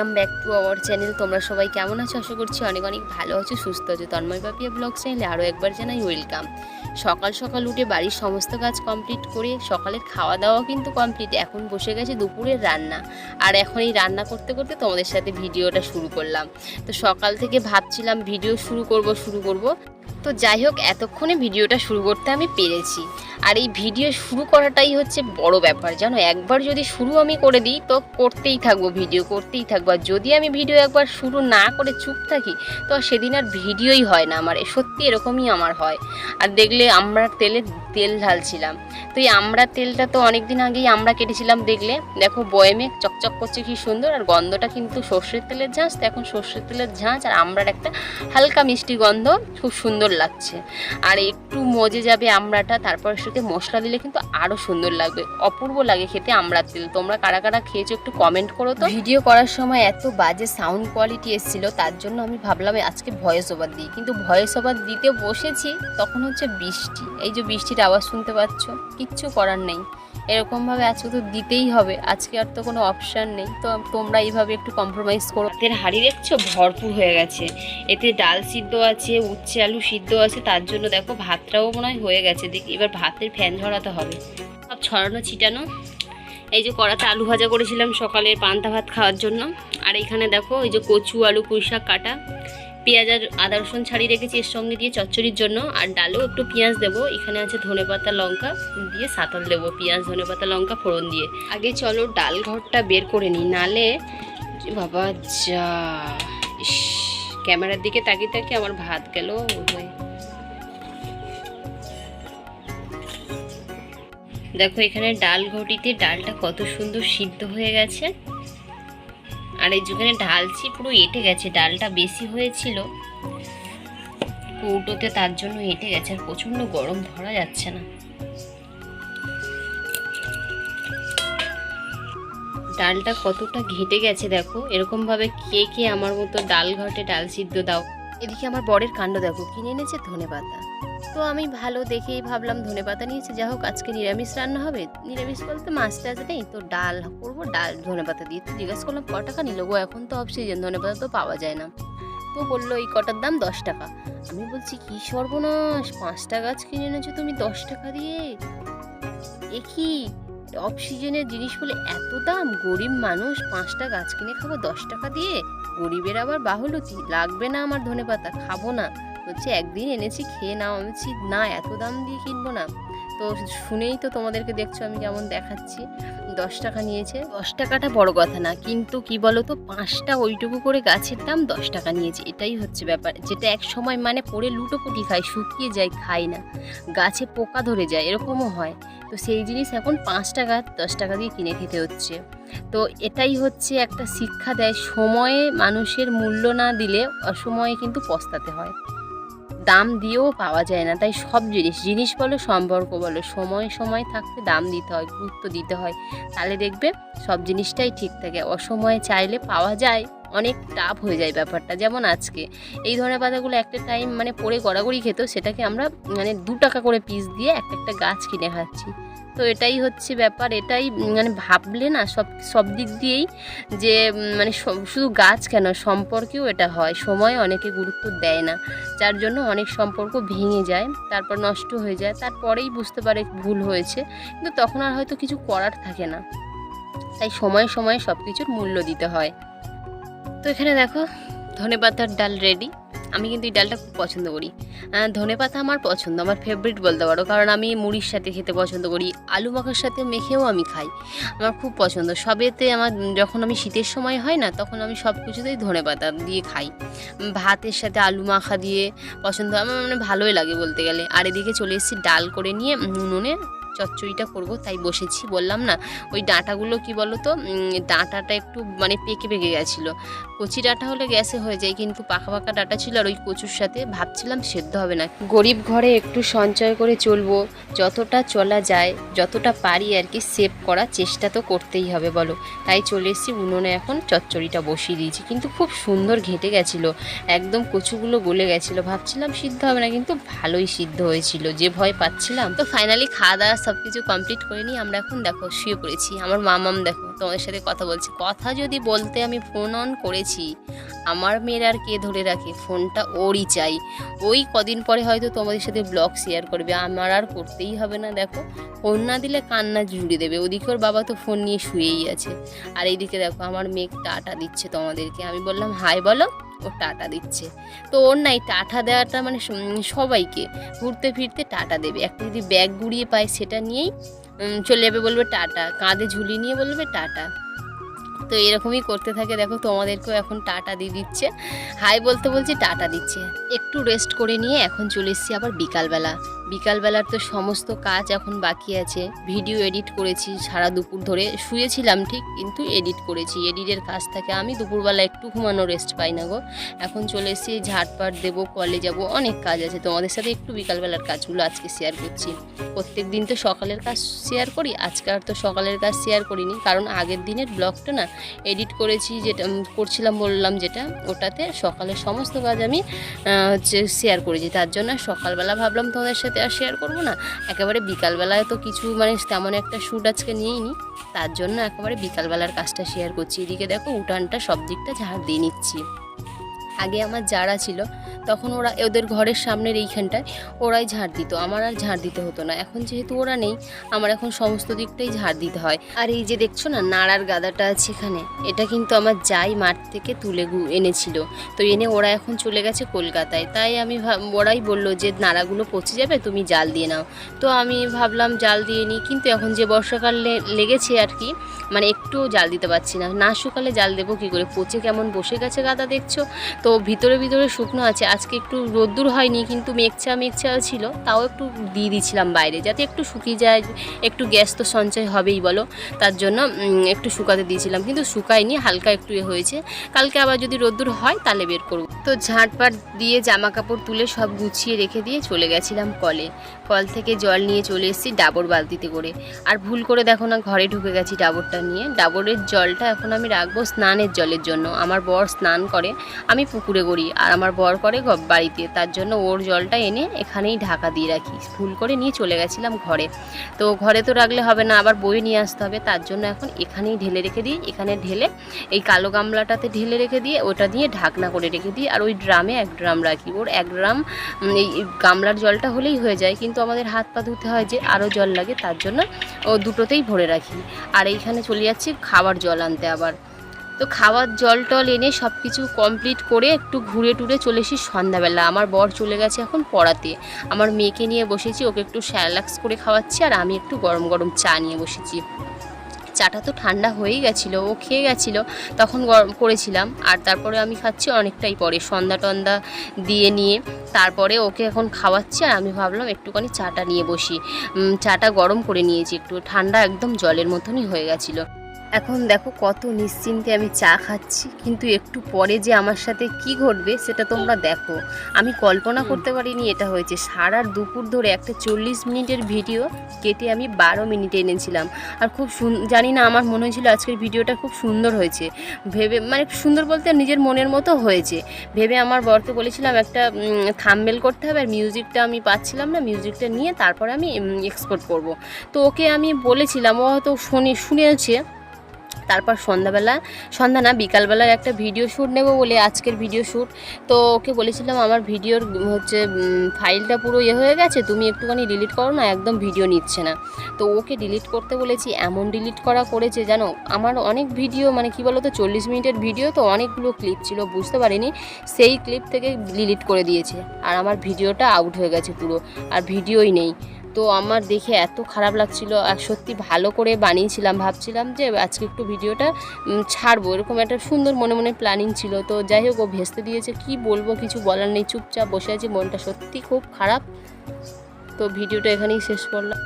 Welcome back to our channel তোমরা সবাই কেমন আছো? আশা করছি অনেক অনেক ভালো আছো, সুস্থ আছো। তন্ময় পাপিয়া ব্লগ চ্যানেলে আরও একবার জানাই ওয়েলকাম সকাল সকাল উঠে বাড়ির সমস্ত কাজ কমপ্লিট করে সকালের খাওয়া দাওয়াও কিন্তু কমপ্লিট এখন বসে গেছে দুপুরের রান্না। আর এখন এই রান্না করতে করতে তোমাদের সাথে ভিডিওটা শুরু করলাম। তো সকাল থেকে ভাবছিলাম ভিডিও শুরু করব শুরু করব। তো যাই হোক, এতক্ষণে ভিডিওটা শুরু করতে আমি পেরেছি। আর এই ভিডিও শুরু করাটাই হচ্ছে বড় ব্যাপার। জানো, একবার যদি শুরু আমি করে দিই, তো করতেই থাকব ভিডিও, করতেই থাকব। আর যদি আমি ভিডিও একবার শুরু না করে চুপ থাকি, তো সেদিন আর ভিডিওই হয় না আমার। সত্যি এরকমই আমার হয়। আর দেখলে আমরা তেলে তেল ঢালছিলাম। তো এই আমরা তেলটা তো অনেক দিন আগেই আমরা কেটেছিলাম দেখলে। দেখো বয়েমে চকচক করছে কি সুন্দর, আর গন্ধটা কিন্তু সর্ষের তেলের ঝাঁজ। তো এখন সর্ষের তেলের ঝাঁজ আর আমরার একটা হালকা মিষ্টি গন্ধ, খুব সুন্দর লাগছে। আর একটু মজে যাবে আমড়াটা তারপর সাথে মশলা দিলে কিন্তু আরও সুন্দর লাগবে। অপূর্ব লাগে খেতে আমড়ার তেল। তোমরা কারা কারা খেয়েছো একটু কমেন্ট করো তো। ভিডিও করার সময় এত বাজে সাউন্ড কোয়ালিটি এসেছিল, তার জন্য আমি ভাবলাম আজকে ভয়েস ওভার দিই। কিন্তু ভয়েস ওভার দিতে বসেছি, তখন হচ্ছে বৃষ্টি। এই যে বৃষ্টির আওয়াজ শুনতে পাচ্ছ, কিচ্ছু করার নেই। এরকমভাবে আজকে তো দিতেই হবে। আজকে আর তো কোনো অপশান নেই। তো তোমরা এইভাবে একটু কম্প্রোমাইজ করো। হাতের হাড়ি দেখছ? ভরপুর হয়ে গেছে। এতে ডাল সিদ্ধ আছে, উচ্ছে আলু সিদ্ধ আছে, তার জন্য দেখো ভাতটাও মনে হয় হয়ে গেছে। দেখি, এবার ভাতের ফ্যান ঝরাতে হবে। সব ছড়ানো, ছিটানো। এই যে কড়াতে আলু ভাজা করেছিলাম সকালের পান্তা ভাত খাওয়ার জন্য। আর এখানে দেখো, এই যে কচু, আলু পুঁই শাক কাটা। পেঁয়াজ আর আদা রসুন ছাড়িয়ে রেখেছি, এর সঙ্গে দিয়ে চচ্চড়ির জন্য। আর ডালেও একটু পেঁয়াজ দেবো। এখানে আছে ধনে পাতা, লঙ্কা দিয়ে সাঁতাল দেবো, পেঁয়াজ, ধনে পাতা, লঙ্কা, ফোড়ন দিয়ে। আগে চলো ডাল ঘরটা বের করে নিই, নালে বাবা যা ক্যামেরার দিকে তাকিয়ে তাকিয়ে আমার ভাত গেল। দেখো এখানে ডাল ঘটিতে ডালটা কত সুন্দর সিদ্ধ হয়ে গেছে। আর এই যেখানে ঢালছি, পুরো এঁটে গেছে, ডালটা বেশি হয়েছিল। কৌটোতে তার জন্য এঁটে গেছে, আর প্রচণ্ড গরম, ধরা যাচ্ছে না। ডালটা কতটা ঘেটে গেছে দেখো এরকম ভাবে কে কে আমার মতো ডাল ঘটে ডাল সিদ্ধ দাও। এদিকে আমার বরের কাণ্ড দেখো, কিনে এনেছে ধনে পাতা তো আমি ভালো দেখেই ভাবলাম ধনে পাতা নিয়েছে। যা হোক, আজকে নিরামিষ রান্না হবে। নিরামিষ বলতে মাছ টাছ নেই, তো ডাল করব, ডাল, ধনে পাতা দিয়ে। তো জিজ্ঞাসা করলাম, ক টাকা নিল গো? এখন তো অফ সিজন ধনে পাতা তো পাওয়া যায় না। তো বলল, এই কটার দাম? দশ টাকা। আমি বলছি, কি সর্বনাশ! পাঁচটা গাছ কিনে এনেছো তুমি দশ টাকা দিয়ে? এ কি অফ সিজনের জিনিস বলে এত দাম? গরিব মানুষ পাঁচটা গাছ কিনে খাব দশ টাকা দিয়ে? গরিবের আবার বাহুলতি লাগবে না আমার ধনে পাতা, খাব না। বলছে একদিন এনেছি, খেয়ে নাও। আমি বলছি, না, এত দাম দিয়ে কিনবো না। তো শুনেই তো তোমাদেরকে দেখছ, আমি যেমন দেখাচ্ছি। দশ টাকা নিয়েছে। দশ টাকাটা বড় কথা না, কিন্তু কি বলো তো পাঁচটা ওইটুকু করে গাছের দাম দশ টাকা নিয়েছে। এটাই হচ্ছে ব্যাপার, যেটা এক সময় মানে পড়ে লুটোপুটি খায়, শুকিয়ে যায়, খায় না। গাছে পোকা ধরে যায়, এরকমও হয়। তো সেই জিনিস এখন পাঁচ টাকা, দশ টাকা দিয়ে কিনে খেতে হচ্ছে। তো এটাই হচ্ছে একটা শিক্ষা দেয়, সময়ে মানুষের মূল্য না দিলে অসময়ে কিন্তু পস্তাতে হয়। দাম দিয়েও পাওয়া যায় না। তাই সব জিনিস জিনিস বলো, সম্পর্ক বলো, সময় সময় থাকতে দাম দিতে হয়, গুরুত্ব দিতে হয়। তাহলে দেখবে সব জিনিসটাই ঠিক থাকে। অসময়ে চাইলে পাওয়া যায়, অনেক টাফ হয়ে যায় ব্যাপারটা। যেমন আজকে, এই ধরনের পাতাগুলো একটা টাইম মানে পরে গড়াগড়ি খেত সেটাকে আমরা মানে দু টাকা করে পিস দিয়ে একটা একটা গাছ কিনে খাচ্ছি। তো এটাই হচ্ছে ব্যাপার, এটাই মানে ভাবলে না সব সব দিক দিয়েই যে মানে শুধু গাছ কেন, সম্পর্কেও এটা হয়। সময় অনেকে গুরুত্ব দেয় না, যার জন্য অনেক সম্পর্ক ভেঙে যায়, তারপর নষ্ট হয়ে যায়, তারপরেই বুঝতে পারে ভুল হয়েছে, কিন্তু তখন আর হয়তো কিছু করার থাকে না। তাই সময়ে সময়ে সব কিছুর মূল্য দিতে হয়। তো এখানে দেখো ধনে পাতার ডাল রেডি আমি কিন্তু এই ডালটা খুব পছন্দ করি। ধনে পাতা আমার পছন্দ, আমার ফেভারিট বলতে পারো, কারণ আমি মুড়ির সাথে খেতে পছন্দ করি, আলু মাখার সাথে মেখেও আমি খাই, আমার খুব পছন্দ। সবেতে আমার যখন আমি শীতের সময় হয় না, তখন আমি সব কিছুতেই ধনে পাতা দিয়ে খাই। ভাতের সাথে আলু মাখা দিয়ে পছন্দ, আমার মানে ভালোই লাগে বলতে গেলে। আর এদিকে চলে এসেছি ডাল করে নিয়ে উনুনে চচ্চড়িটা করব, তাই বসেছি। বললাম না, ওই ডাঁটাগুলো কি বলো তো ডাঁটাটা একটু মানে পেকে পেকে গেছিল। কচি ডাঁটা হলে গ্যাসে হয়ে যায়, কিন্তু পাকা পাকা ডাঁটা ছিল আর ওই কচুর সাথে ভাবছিলাম সেদ্ধ হবে না। গরিব ঘরে একটু সঞ্চয় করে চলবো, যতটা চলা যায়, যতটা পারি আর কি সেভ করার চেষ্টা তো করতেই হবে বলো। তাই চলে এসেছি, উনুনে এখন চচ্চড়িটা বসিয়ে দিয়েছি। কিন্তু খুব সুন্দর ঘেঁটে গেছিল, একদম কচুগুলো গলে গেছিল। ভাবছিলাম সিদ্ধ হবে না, কিন্তু ভালোই সিদ্ধ হয়েছিল, যে ভয় পাচ্ছিলাম। তো ফাইনালি খাওয়া দাওয়া সব কিছু কমপ্লিট করে নিয়ে আমরা এখন দেখো শুয়ে পড়েছি। আমার মামাম দেখো তোমাদের সাথে কথা বলছি। কথা যদি বলতে আমি ফোন অন করেছি, আমার মেয়ের আর কে ধরে রাখে? ফোনটা ওরই চাই। ওই কদিন পরে হয়তো তোমাদের সাথে ব্লগ শেয়ার করবে। আমার আর করতেই হবে না, দেখো। ফোন না দিলে কান্না জুড়ে দেবে। ওদিকে ওর বাবা তো ফোন নিয়ে শুয়েই আছে। আর এইদিকে দেখো আমার মেয়ে টাটা দিচ্ছে তোমাদেরকে। আমি বললাম, হাই বলো। ও টাটা দিচ্ছে। তো ওর নাই টাটা দেওয়াটা মানে সবাইকে। ঘুরতে ফিরতে টাটা দেবে। একটা যদি ব্যাগ গুড়িয়ে পায় সেটা নিয়েই চলে যাবে বলবে টাটা। কাঁধে ঝুলি নিয়ে বলবে টাটা। তো এরকমই করতে থাকে। দেখো তোমাদেরকেও এখন টাটা দিয়ে দিচ্ছে। হাই বলতে বলছি টাটা দিচ্ছে। একটু রেস্ট করে নিয়ে এখন চলে এসছি আবার বিকালবেলা। বিকালবেলার তো সমস্ত কাজ এখন বাকি আছে। ভিডিও এডিট করেছি সারা দুপুর ধরে। শুয়েছিলাম ঠিক, কিন্তু এডিট করেছি। এডিটের কাজ থাকে আমি দুপুরবেলা একটু ঘুমানো রেস্ট পাই না গো। এখন চলে এসেছি ঝাড়পাট দেবো, কলে যাব, অনেক কাজ আছে। তোমাদের সাথে একটু বিকালবেলার কাজগুলো আজকে শেয়ার করছি। প্রত্যেক দিন তো সকালের কাজ শেয়ার করি, আজকে আর তো সকালের কাজ শেয়ার করিনি। কারণ আগের দিনের ব্লগটা না, এডিট করেছি যেটা করছিলাম, বললাম যেটা, ওটাতে সকালের সমস্ত কাজ আমি হচ্ছে শেয়ার করেছি। তার জন্য সকালবেলা ভাবলাম তোমাদের সাথে আর শেয়ার করব না। একেবারে বিকালবেলায় তো কিছু মানে তেমন একটা শ্যুট আজকে নিয়েই নি তার জন্য একেবারে বিকালবেলার কাজটা শেয়ার করছি। এদিকে দেখো উঠানটা সব দিকটা ঝাড় দিয়ে নিচ্ছি। আগে আমার যারা ছিল, তখন ওরা ওদের ঘরের সামনের এইখানটায় ওরাই ঝাড় দিত। আমার আর ঝাড় দিতে হতো না। এখন যেহেতু ওরা নেই, আমার এখন সমস্ত দিকটাই ঝাড় দিতে হয়। আর এই যে দেখছ না, নাড়ার গাদাটা আছে এখানে, এটা কিন্তু আমার যাই মাঠ থেকে তুলে এনেছিল। তো এনে ওরা এখন চলে গেছে কলকাতায়। তাই আমি ওরাই বলল যে, নাড়াগুলো পচে যাবে, তুমি জাল দিয়ে নাও। তো আমি ভাবলাম জাল দিয়ে নিই, কিন্তু এখন যে বর্ষাকাল লেগেছে আর কি মানে একটুও জাল দিতে পারছি না। না শুকালে জাল দেবো কী করে? পচে কেমন বসে গেছে গাদা দেখছ? তো ভিতরে ভিতরে শুকনো আছে। আজকে একটু রোদ্দুর হয়নি, কিন্তু মেঘচা মেঘচা ছিল, তাও একটু দিয়ে দিয়েছিলাম বাইরে, যাতে একটু শুকিয়ে যায়, একটু গ্যাস তো সঞ্চয় হবেই বলো। তার জন্য একটু শুকাতে দিয়েছিলাম, কিন্তু শুকায়নি, হালকা একটু হয়েছে। কালকে আবার যদি রোদ্দুর হয়, তাহলে বের করব। তো ঝাঁটপাট দিয়ে জামা কাপড় তুলে সব গুছিয়ে রেখে দিয়ে চলে গেছিলাম কলে। কল থেকে জল নিয়ে চলে এসেছি ডাবর বালতিতে করে। আর ভুল করে দেখো না, ঘরে ঢুকে গেছি ডাবরটা নিয়ে। ডাবরের জলটা এখন আমি রাখব স্নানের জলের জন্য। আমার বর স্নান করে, আমি পুকুরে করি আর আমার বর করে বাড়িতে। তার জন্য ওর জলটা এনে এখানেই ঢাকা দিয়ে রাখি। ভুল করে নিয়ে চলে গেছিলাম ঘরে। তো ঘরে তো রাখলে হবে না, আবার বয়ে নিয়ে আসতে হবে। তার জন্য এখন এখানেই ঢেলে রেখে দিই। এখানে ঢেলে এই কালো গামলাটাতে ঢেলে রেখে দিয়ে ওটা দিয়ে ঢাকনা করে রেখে দিই। আর ওই ড্রামে এক ড্রাম রাখি। ওর এক ড্রাম এই গামলার জলটা হলেই হয়ে যায়। কিন্তু আমাদের হাত পা ধুতে হয় যে আরও জল লাগে, তার জন্য ও দুটোতেই ভরে রাখি। আর এইখানে চলে যাচ্ছি খাবার জল আনতে আবার। তো খাওয়ার জল টল এনে সব কিছু কমপ্লিট করে একটু ঘুরে টুরে চলে এসি সন্ধ্যাবেলা। আমার বর চলে গেছে এখন পড়াতে। আমার মেয়েকে নিয়ে বসেছি, ওকে একটু স্যালাক্স করে খাওয়াচ্ছি আর আমি একটু গরম গরম চা নিয়ে বসেছি। চাটা তো ঠান্ডা হয়েই গেছিল, ও খেয়ে গেছিল, তখন গরম করেছিলাম আর তারপরে আমি খাচ্ছি অনেকটাই পরে। সন্ধ্যা টন্দা দিয়ে নিয়ে তারপরে ওকে এখন খাওয়াচ্ছি আর আমি ভাবলাম একটুখানি চাটা নিয়ে বসি। চাটা গরম করে নিয়েছি, একটু ঠান্ডা একদম জলের মতনই হয়ে গেছিল। এখন দেখো কত নিশ্চিন্তে আমি চা খাচ্ছি কিন্তু একটু পরে যে আমার সাথে কি ঘটবে সেটা তোমরা দেখো। আমি কল্পনা করতে পারিনি এটা হয়েছে। সারার দুপুর ধরে একটা চল্লিশ মিনিটের ভিডিও কেটে আমি বারো মিনিটে এনেছিলাম। আর খুব সুন- জানি না আমার মনে হয়েছিল আজকের ভিডিওটা খুব সুন্দর হয়েছে। ভেবে মানে সুন্দর বলতে নিজের মনের মতো হয়েছে। ভেবে আমার বরকে বলেছিলাম একটা থামবেল করতে হবে আর মিউজিকটা আমি পাচ্ছিলাম না মিউজিকটা নিয়ে তারপরে আমি এক্সপোর্ট করব। তো ওকে আমি বলেছিলাম ও হয়তো শুনে শুনেছে তারপর সন্ধ্যাবেলা, সন্ধ্যা না, বিকালবেলার একটা ভিডিও শ্যুট নেব বলে আজকের ভিডিও শ্যুট তো ওকে বলেছিলাম, আমার ভিডিওর হচ্ছে ফাইলটা পুরো ইয়ে হয়ে গেছে, তুমি একটুখানি ডিলিট করো না, একদম ভিডিও নিচ্ছে না। তো ওকে ডিলিট করতে বলেছি, এমন ডিলিট করা করেছে জানো, আমার অনেক ভিডিও মানে কি বলো তো চল্লিশ মিনিটের ভিডিও তো অনেকগুলো ক্লিপ ছিল, বুঝতে পারিনি, সেই ক্লিপ থেকে ডিলিট করে দিয়েছে। আর আমার ভিডিওটা আউট হয়ে গেছে পুরো, আর ভিডিওই নেই। তো আমার দেখে এত খারাপ লাগছিল, আর সত্যি ভালো করে বানিয়েছিলাম, ভাবছিলাম যে আজকে একটু ভিডিওটা ছাড়বো। এরকম একটা সুন্দর মনে মনে প্ল্যানিং ছিল। তো যাই হোক, ও ভেস্তে দিয়েছে, কি বলব, কিছু বলার নেই, চুপচাপ বসে আছি, মনটা সত্যি খুব খারাপ। তো ভিডিওটা এখানেই শেষ করলাম।